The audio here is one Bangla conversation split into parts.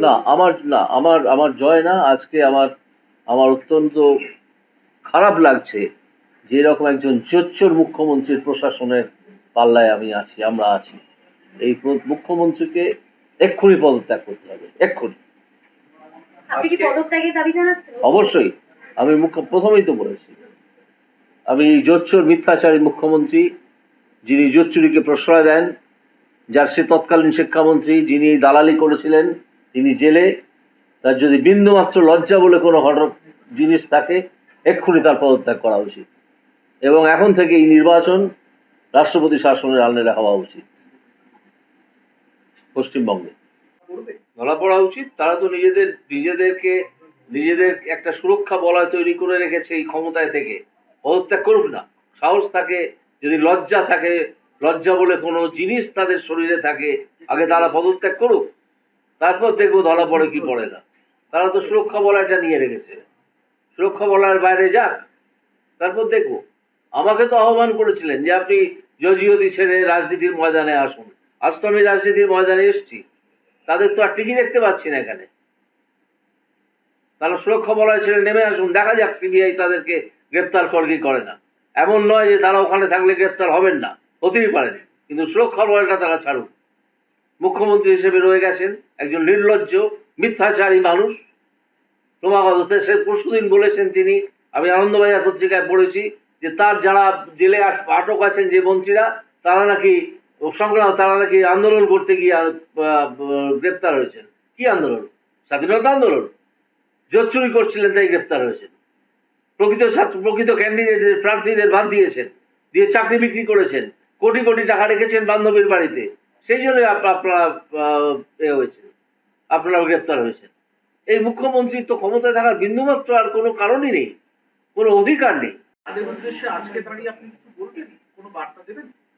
না আমার না আমার আমার জয় না আজকে আমার আমার অত্যন্ত খারাপ লাগছে যে এরকম একজন জোচ্চোর মুখ্যমন্ত্রীর প্রশাসনের পাল্লায় আমি আছি আমরা আছি। এই মুখ্যমন্ত্রীকে এক্ষুনি পদত্যাগ করতে হবে এক্ষুনি। অবশ্যই আমি মুখ্য প্রথমেই তো বলেছি আমি জোচ্চোর মিথ্যাচারী মুখ্যমন্ত্রী যিনি জোচ্চুরিকে প্রশ্রয় দেন যার সে তৎকালীন শিক্ষামন্ত্রী যিনি দালালি করেছিলেন তিনি জেলে, তার যদি বিন্দুমাত্র লজ্জা বলে কোনো ঘটনা জিনিস থাকে, এক্ষুনি তার পদত্যাগ করা উচিত। এবং এখন থেকে এই নির্বাচন রাষ্ট্রপতি শাসনের আলনেরা হওয়া উচিত। পশ্চিমবঙ্গে। ধরা পড়া উচিত। তারা তো নিজেদের, নিজেদেরকে, নিজেদের একটা সুরক্ষা বলয় তৈরি করে রেখেছে এই ক্ষমতায় থেকে। পদত্যাগ করুক না। সাহস থাকে, যদি লজ্জা থাকে, লজ্জা বলে কোনো জিনিস তাদের শরীরে থাকে, আগে তারা পদত্যাগ করুক। তারপর দেখব ধরা পড়ে কি পড়ে না। তারা তো সুরক্ষা বলয়টা নিয়ে রেখেছে। সুরক্ষা বলয়ের বাইরে যাক, তারপর দেখব। আমাকে তো আহ্বান করেছিলেন যে আপনি জজিওদি ছেড়ে রাজনীতির ময়দানে আসুন। আজ তো আমি রাজনীতির ময়দানে এসেছি। তাদের তো আর টিকি দেখতে পাচ্ছি না এখানে। তারা সুরক্ষা বলয় ছেড়ে নেমে আসুন, দেখা যাক সিবিআই তাদেরকে গ্রেপ্তার করে কি করে না। এমন নয় যে তারা ওখানে থাকলে গ্রেপ্তার হবেন না, হতেই পারেন। কিন্তু সুরক্ষা বলয়টা তারা ছাড়ুন মুখ্যমন্ত্রী হিসেবে রয়ে গেছেন একজন নির্লজ্জ, মিথ্যাচারী মানুষ। ক্রমাগত সে পরশুদিন বলেছেন তিনি, আমি আনন্দবাজার পত্রিকায় পড়েছি যে তার যারা জেলে আট- আটক আছেন যে মন্ত্রীরা, তারা নাকি সংগ্রাম, তারা নাকি আন্দোলন করতে গিয়ে গ্রেপ্তার হয়েছেন। কি আন্দোলন? স্বাধীনতা আন্দোলন? জোর চুরি করছিলেন, তাই গ্রেপ্তার হয়েছেন। প্রকৃত ছাত্র, প্রকৃত ক্যান্ডিডেটদের প্রার্থীদের বাদ দিয়েছেন, দিয়ে চাকরি বিক্রি করেছেন। কোটি কোটি টাকা রেখেছেন বান্ধবীর বাড়িতে। সেই জন্য আপনারা এ হয়েছেন। আপনারা গ্রেপ্তার হয়েছেন। এই মুখ্যমন্ত্রীর তো ক্ষমতায় থাকার বিন্দুমাত্র আর কোনো কারণই নেই কোনো অধিকার নেই।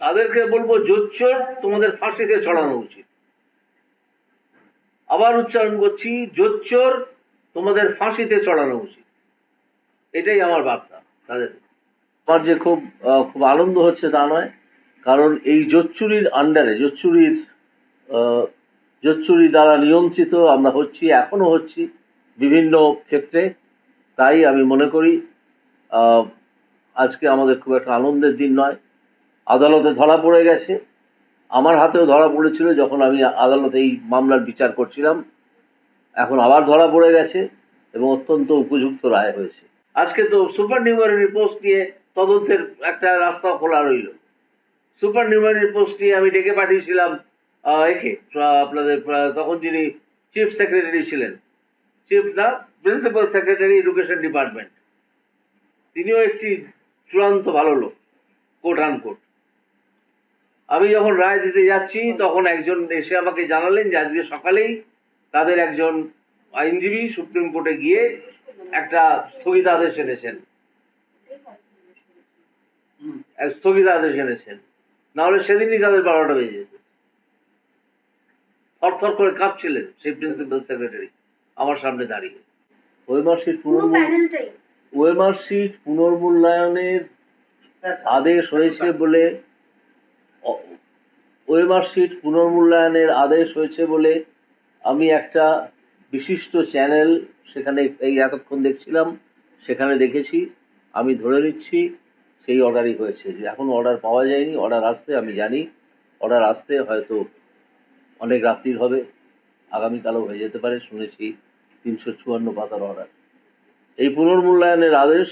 তাদেরকে বলব জোচ্চোর তোমাদের ফাঁসিতে ছড়ানো উচিত। আবার উচ্চারণ করছি জোচ্চোর তোমাদের ফাঁসিতে চড়ানো উচিত। এটাই আমার বার্তা তাদের। আমার যে খুব খুব আনন্দ হচ্ছে তা নয়। কারণ এই জোচ্চুরির আন্ডারে জোচ্চুরির জোচ্চুরি দ্বারা নিয়ন্ত্রিত আমরা হচ্ছি এখনও হচ্ছি বিভিন্ন ক্ষেত্রে। তাই আমি মনে করি আজকে আমাদের খুব একটা আনন্দের দিন নয়। আদালতে ধরা পড়ে গেছে। আমার হাতেও ধরা পড়েছিল যখন আমি আদালতে এই মামলার বিচার করছিলাম। এখন আবার ধরা পড়ে গেছে এবং অত্যন্ত উপযুক্ত রায় হয়েছে। আজকে তো সুপার নিউমারি পোস্ট নিয়ে তদন্তের একটা রাস্তা খোলা রইল। সুপার নিউমারি পোস্ট নিয়ে আমি ডেকে পাঠিয়েছিলাম একে আপনাদের তখন যিনি চিফ সেক্রেটারি ছিলেন। চিফ না, প্রিন্সিপাল সেক্রেটারি এডুকেশন ডিপার্টমেন্ট। তিনিও একটি চূড়ান্ত ভালো লোক কোট আন কোট আমি যখন রায় দিতে যাচ্ছি, তখন একজন এসে আমাকে জানালেন যে আজকে সকালেই তাদের একজন আইনজীবী সুপ্রিম কোর্টে গিয়ে একটা স্থগিতাদেশ এনেছেন। স্থগিতাদেশ এনেছেন। নাহলে সেদিনই তাদের বারোটা বেজে যেত। থরথর করে কাঁপছিলেন সেই প্রিন্সিপাল সেক্রেটারি আমার সামনে দাঁড়িয়ে। ওই মাসির পুরো পুনর্মূল প্যানেলটাই ওয়েমার সিট পুনর্মূল্যায়নের আদেশ হয়েছে বলে অ- ওয়েমার সিট পুনর্মূল্যায়নের আদেশ হয়েছে বলে আমি একটা বিশিষ্ট চ্যানেল সেখানে এই এতক্ষণ দেখছিলাম সেখানে দেখেছি। আমি ধরে নিচ্ছি সেই অর্ডারই হয়েছে। যে এখন অর্ডার পাওয়া যায়নি, অর্ডার আসতে আমি জানি। অর্ডার আসতে হয়তো অনেক রাত্রির হবে। আগামীকালও হয়ে যেতে পারে, শুনেছি তিনশো চুয়ান্ন পাতার অর্ডার। এই পুনর্মূল্যায়নের আদেশ,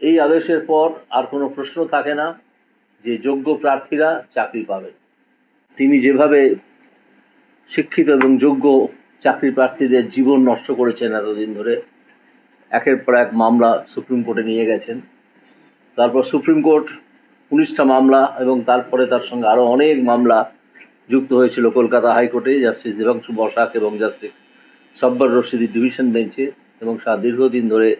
এই আদেশের পর আর কোনো প্রশ্ন থাকে না যে যোগ্য প্রার্থীরা চাকরি পাবেন। তিনি যেভাবে শিক্ষিত এবং যোগ্য চাকরি প্রার্থীদের জীবন নষ্ট করেছেন এতদিন ধরে, একের পর এক মামলা সুপ্রিম কোর্টে নিয়ে গেছেন। তারপর সুপ্রিম কোর্ট উনিশটা মামলা এবং তারপরে তার সঙ্গে আরও অনেক মামলা যুক্ত হয়েছিল কলকাতা হাইকোর্টে, জাস্টিস দেবাংশু বসাক এবং জাস্টিস সব্বর রশিদি ডিভিশন বেঞ্চে এবং দীর্ঘদিন ধরে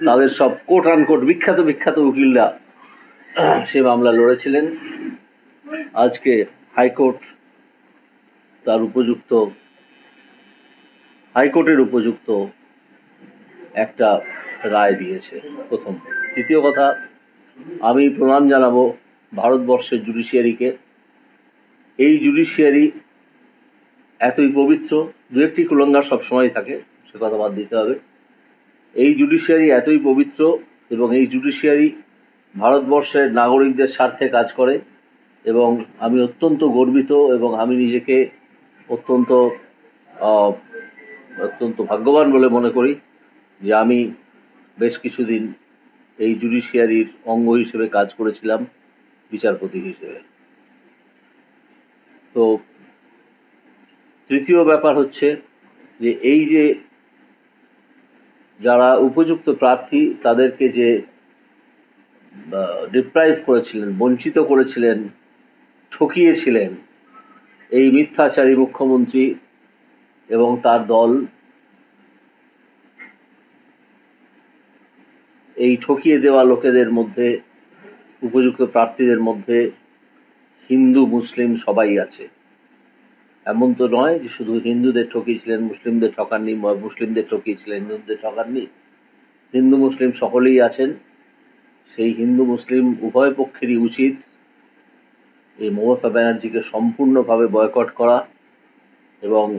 তাদের সব কোট আন কোট বিখ্যাত বিখ্যাত উকিলরা সে মামলা লড়েছিলেন। আজকে হাইকোর্ট তার উপযুক্ত, হাইকোর্টের উপযুক্ত একটা রায় দিয়েছে প্রথম। দ্বিতীয় কথা আমি প্রণাম জানাব ভারতবর্ষের জুডিশিয়ারিকে। এই জুডিশিয়ারি এতই পবিত্র, দু একটি কুলঙ্গার সবসময় থাকে, সে কথা বাদ দিতে হবে। এই জুডিশিয়ারি এতই পবিত্র এবং এই জুডিশিয়ারি ভারতবর্ষের নাগরিকদের স্বার্থে কাজ করে এবং আমি অত্যন্ত গর্বিত এবং আমি নিজেকে অত্যন্ত অত্যন্ত ভাগ্যবান বলে মনে করি যে আমি বেশ কিছুদিন এই জুডিশিয়ারির অঙ্গ হিসেবে কাজ করেছিলাম বিচারপতি হিসেবে। তো তৃতীয় ব্যাপার হচ্ছে যে এই যে যারা উপযুক্ত প্রার্থী তাদেরকে যে ডিপ্রাইভ করেছিলেন, বঞ্চিত করেছিলেন, ঠকিয়েছিলেন, এই মিথ্যাচারী মুখ্যমন্ত্রী এবং তার দল এই ঠকিয়ে দেওয়া লোকেদের মধ্যে, উপযুক্ত প্রার্থীদের মধ্যে হিন্দু, মুসলিম সবাই আছে। এমন তো নয় যে শুধু হিন্দুদের ঠকিয়েছিলেন, মুসলিমদের ঠকাননি মুসলিমদের ঠকিয়েছিলেন, হিন্দুদের ঠকাননি। হিন্দু, মুসলিম সকলেই আছেন। সেই হিন্দু, মুসলিম উভয় পক্ষেরই উচিত এই মমতা ব্যানার্জিকে সম্পূর্ণভাবে বয়কট করা। এবং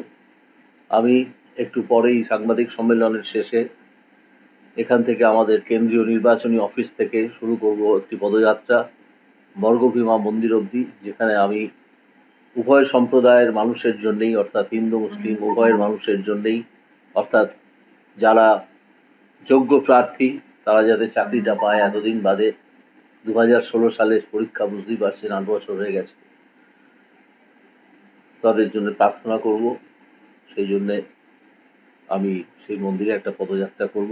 আমি একটু পরেই সাংবাদিক সম্মেলনের শেষে এখান থেকে আমাদের কেন্দ্রীয় নির্বাচনী অফিস থেকে শুরু করব একটি পদযাত্রা বর্গভীমা মন্দির অবধি যেখানে আমি উভয় সম্প্রদায়ের মানুষের জন্যেই অর্থাৎ হিন্দু মুসলিম উভয়ের মানুষের জন্যেই অর্থাৎ যারা যোগ্য প্রার্থী তারা যাতে চাকরিটা পায় এতদিন বাদে দু হাজার ষোলো সালের পরীক্ষা বুঝতেই পারছেন আট বছর হয়ে গেছে। তাদের জন্য প্রার্থনা করব সেই জন্যে আমি সেই মন্দিরে একটা পদযাত্রা করব।